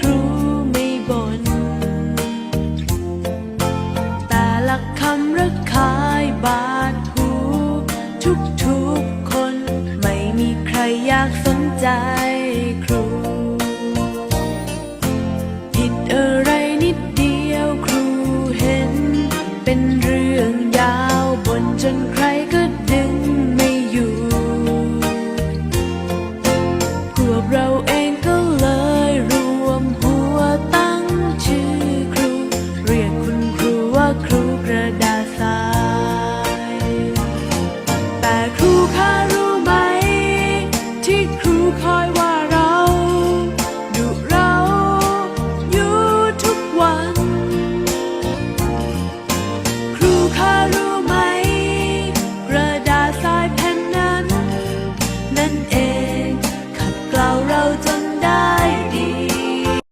ครูไม่บ่นแต่ละคำระคายบาดหู ทุกๆคน ไม่มีใครอยากสนใจครู ผิดอะไรนิดเดียวครูเห็น เป็นเรื่องยาวบนจนใครก็าษทราย แต่ครูคะรู้ไหม ที่ครูคอยว่า